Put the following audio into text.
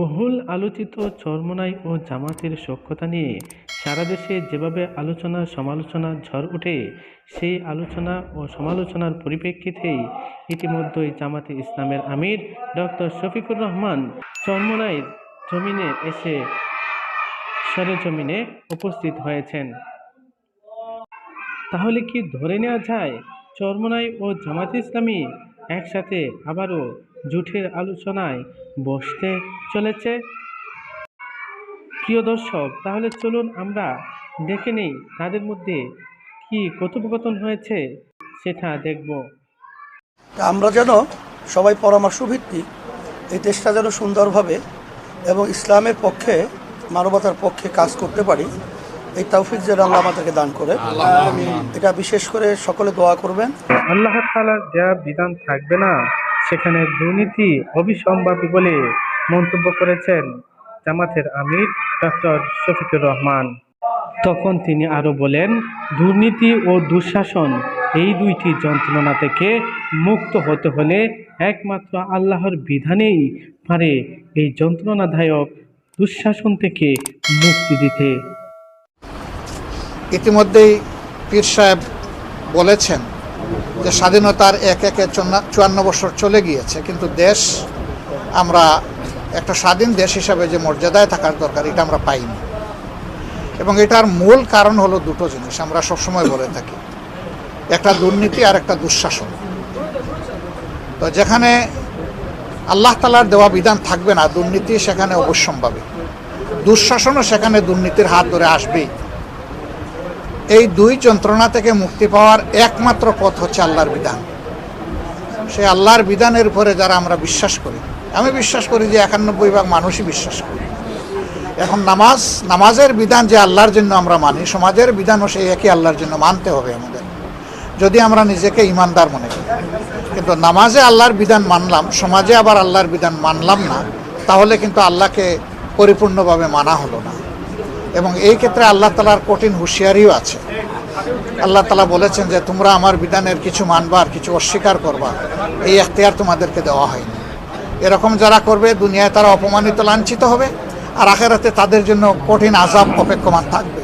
বহুল আলোচিত চরমোনাই ও জামাতের সখ্যতা নিয়ে সারা দেশে যেভাবে আলোচনা সমালোচনার ঝড় ওঠে, সেই আলোচনা ও সমালোচনার পরিপ্রেক্ষিতেই ইতিমধ্যেই জামাতে ইসলামের আমির ডক্টর শফিকুর রহমান চরমোনাইর জমিনে এসে সরেজমিনে উপস্থিত হয়েছেন। তাহলে কি ধরে নেওয়া যায়, চরমোনাই ও জামাত ইসলামী একসাথে আবারও জুটের আলোচনায় বসতে চলেছে। প্রিয় দর্শক, তাহলে চলুন আমরা দেখে নেই তাদের মধ্যে কি কথোপকথন হয়েছে সেটা দেখব। আমরা যেন সবাই পরামর্শ ভিত্তিক এই দেশটা যেন সুন্দরভাবে এবং ইসলামের পক্ষে, মানবতার পক্ষে কাজ করতে পারি এই তৌফিক যেন আল্লাহ আমাদেরকে দান করে। এটা বিশেষ করে সকলে দোয়া করবেন। আল্লাহ তালার দেয়া বিধান থাকবে না, সেখানে দুর্নীতি অবিসম্ভাবী বলে মন্তব্য করেছেন জামাতের আমির ডক্টর শফিকুর রহমান। তখন তিনি আরও বলেন, দুর্নীতি ও দুঃশাসন এই দুইটি যন্ত্রণা থেকে মুক্ত হতে হলে একমাত্র আল্লাহর বিধানেই পারে এই যন্ত্রণাদায়ক দুঃশাসন থেকে মুক্তি দিতে। ইতিমধ্যেই পীর সাহেব বলেছেন যে স্বাধীনতার এক একে চুয়ান্ন- বছর চলে গিয়েছে, কিন্তু দেশ আমরা একটা স্বাধীন দেশ হিসাবে যে মর্যাদায় থাকার দরকার, এটা আমরা পাইনি। এবং এটার মূল কারণ হলো দুটো জিনিস, আমরা সবসময় বলে থাকি। একটা দুর্নীতি আর একটা দুঃশাসন। তো যেখানে আল্লাহ তালার দেওয়া বিধান থাকবে না, দুর্নীতি সেখানে অবশ্যম্ভাবী। দুঃশাসনও সেখানে দুর্নীতির হাত ধরে আসবেই। এই দুই যন্ত্রণা থেকে মুক্তি পাওয়ার একমাত্র পথ হচ্ছে আল্লাহর বিধান। সেই আল্লাহর বিধানের উপরে যারা আমরা বিশ্বাস করি। আমি বিশ্বাস করি যে একানব্বই ভাগ মানুষই বিশ্বাস করি। এখন নামাজ, নামাজের বিধান যে আল্লাহর জন্য আমরা মানি, সমাজের বিধানও সেই একই আল্লাহর জন্য মানতে হবে আমাদের। যদি আমরা নিজেকে ইমানদার মনে করি। কিন্তু নামাজে আল্লাহর বিধান মানলাম, সমাজে আবার আল্লাহর বিধান মানলাম না, তাহলে কিন্তু আল্লাহকে পরিপূর্ণভাবে মানা হলো না। এবং এই ক্ষেত্রে আল্লাহ তালার কঠিন হুঁশিয়ারিও আছে। আল্লাহ তালা বলেছেন যে, তোমরা আমার বিধানের কিছু মানবার কিছু অস্বীকার করবা। এই এখতিয়ার তোমাদেরকে দেওয়া হয়নি। এরকম যারা করবে, দুনিয়ায় তারা অপমানিত লাঞ্ছিত হবে, আর আখেরাতে তাদের জন্য কঠিন আজাব অপেক্ষমান থাকবে।